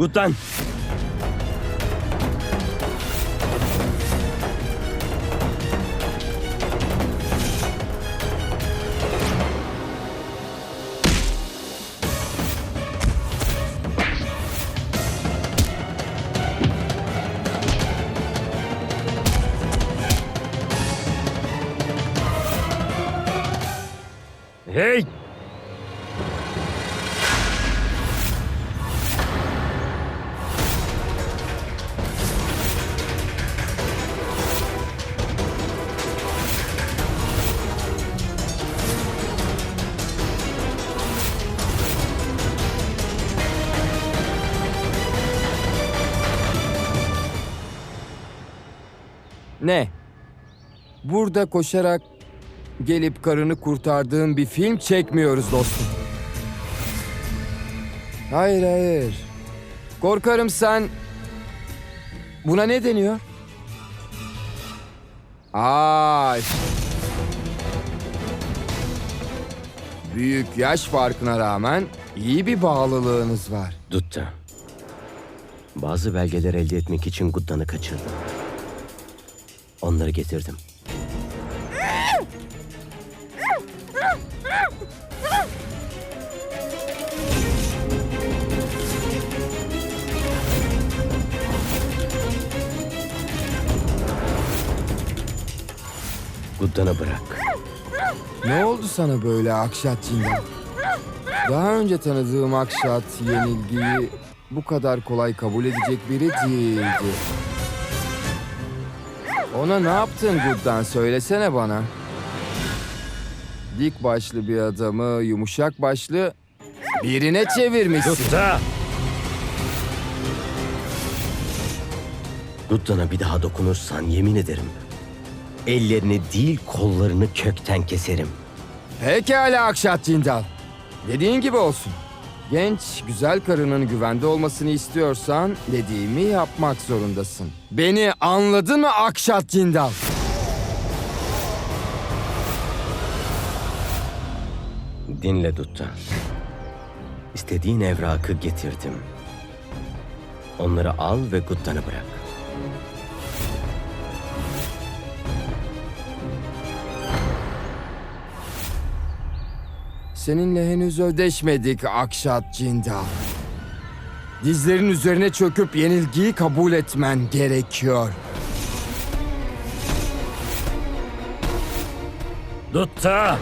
Гутан. Ne? Burada koşarak gelip karını kurtardığın bir film çekmiyoruz dostum. Hayır hayır. Korkarım sen... Buna ne deniyor? Aşk. Büyük yaş farkına rağmen iyi bir bağlılığınız var. Dutta. Bazı belgeler elde etmek için Guttan'ı kaçırdım. Onları getirdim. Guttan'ı bırak. Ne oldu sana böyle Akşat Cindan? Daha önce tanıdığım Akşat yenilgiyi bu kadar kolay kabul edecek biri değildi. Ona ne yaptın Guddan söylesene bana. Dik başlı bir adamı yumuşak başlı birine çevirmişsin. Gutta! Guttan'a bir daha dokunursan yemin ederim. Ellerini değil kollarını kökten keserim. Pekala Akşat Cindal. Dediğin gibi olsun. Genç, güzel karının güvende olmasını istiyorsan dediğimi yapmak zorundasın. Beni anladın mı Akşat Cindal? Dinle Dutta. İstediğin evrakı getirdim. Onları al ve Guttan'ı bırak. Seninle henüz ödeşmedik Akşat Cindal. Dizlerin üzerine çöküp yenilgiyi kabul etmen gerekiyor. Dutta!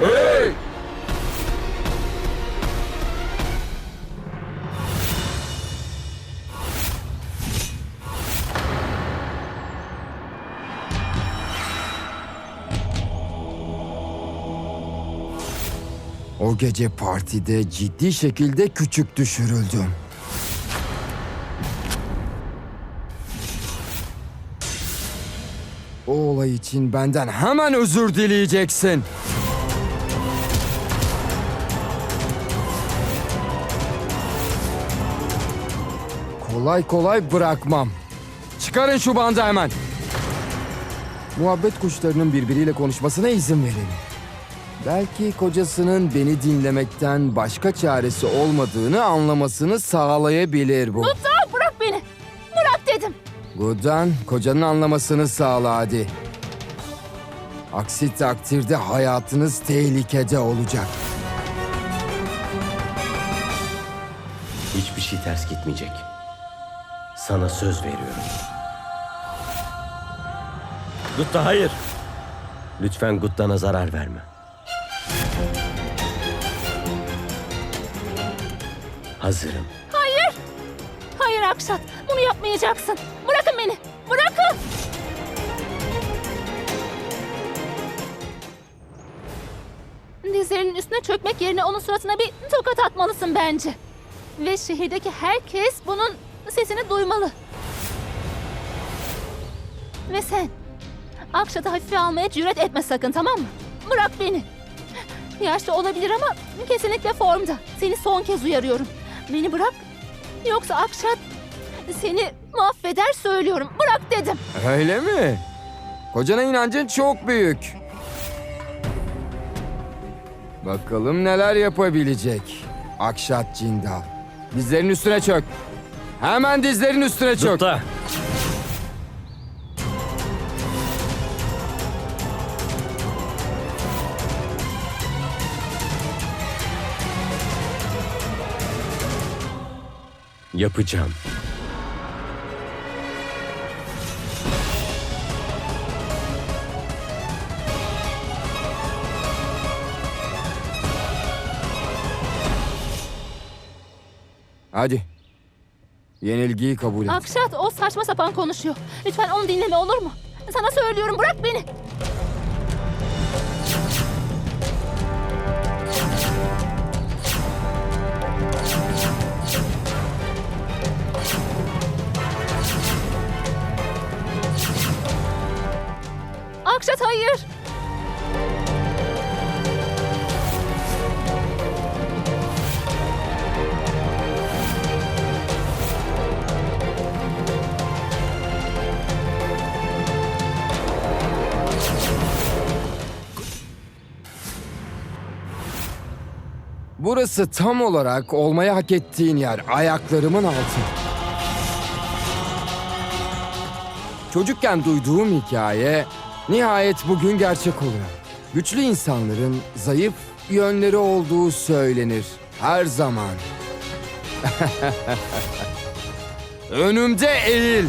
O gece partide ciddi şekilde küçük düşürüldüm. O olay için benden hemen özür dileyeceksin. Kolay kolay bırakmam. Çıkarın şu bandı hemen. Muhabbet kuşlarının birbiriyle konuşmasına izin verelim. Belki kocasının beni dinlemekten başka çaresi olmadığını anlamasını sağlayabilir bu. Aa, bırak beni. Bırak dedim. Gudan, kocanın anlamasını sağla hadi. Aksi takdirde hayatınız tehlikede olacak. Hiçbir şey ters gitmeyecek. Sana söz veriyorum. Gutta hayır. Lütfen Guttan'a zarar verme. Hazırım. Hayır. Hayır Akşat. Bunu yapmayacaksın. Bırakın beni. Bırakın. Dizlerinin üstüne çökmek yerine onun suratına bir tokat atmalısın bence. Ve şehirdeki herkes bunun sesini duymalı. Ve sen Akşat'ı hafife almaya cüret etme sakın tamam mı? Bırak beni. Yaşlı olabilir ama kesinlikle formda. Seni son kez uyarıyorum. Beni bırak. Yoksa Akşat Seni mahveder söylüyorum. Bırak dedim. Öyle mi? Kocana inancın çok büyük. Bakalım neler yapabilecek. Akşat Cindal. Dizlerin üstüne çök. Hemen dizlerin üstüne çök. Dutta. Yapacağım. Hadi. Yenilgiyi kabul et. Akşat o saçma sapan konuşuyor. Lütfen onu dinleme olur mu? Sana söylüyorum bırak beni. Akşat hayır. Burası tam olarak olmaya hak ettiğin yer. Ayaklarımın altı. Çocukken duyduğum hikaye nihayet bugün gerçek oluyor. Güçlü insanların zayıf yönleri olduğu söylenir. Her zaman. Önümde eğil.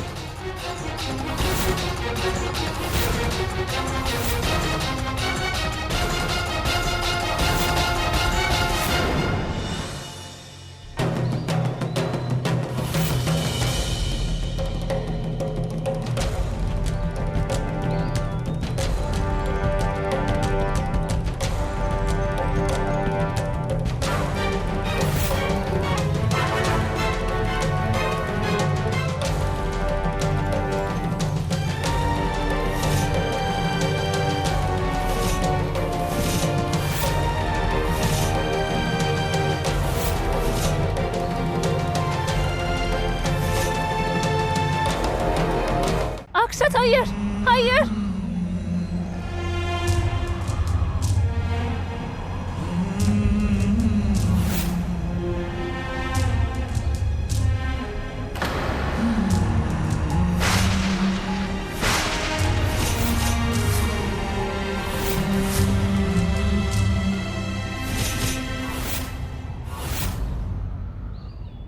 Akşat hayır. Hayır.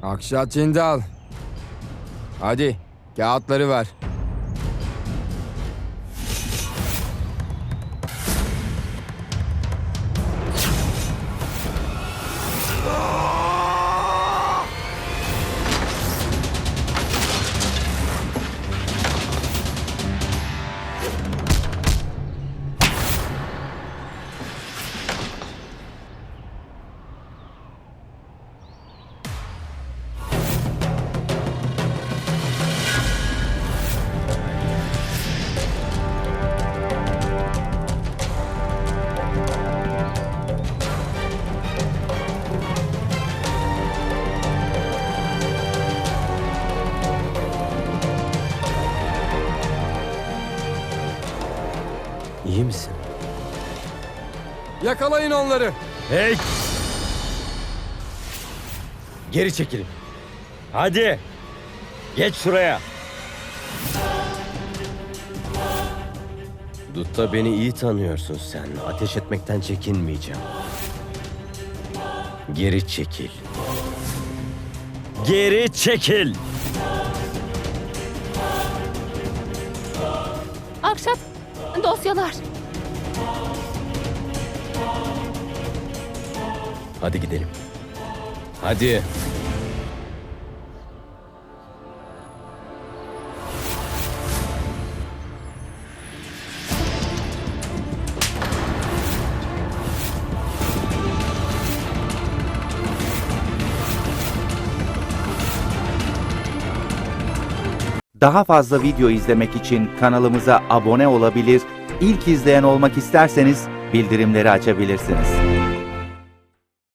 Akşat Cindal. Hadi kağıtları ver. Yakalayın onları. Hey! Geri çekilin. Hadi. Geç şuraya. Dutta beni iyi tanıyorsun sen. Ateş etmekten çekinmeyeceğim. Geri çekil. Geri çekil. Akşat dosyalar. Hadi gidelim. Hadi. Daha fazla video izlemek için kanalımıza abone olabilir, ilk izleyen olmak isterseniz bildirimleri açabilirsiniz.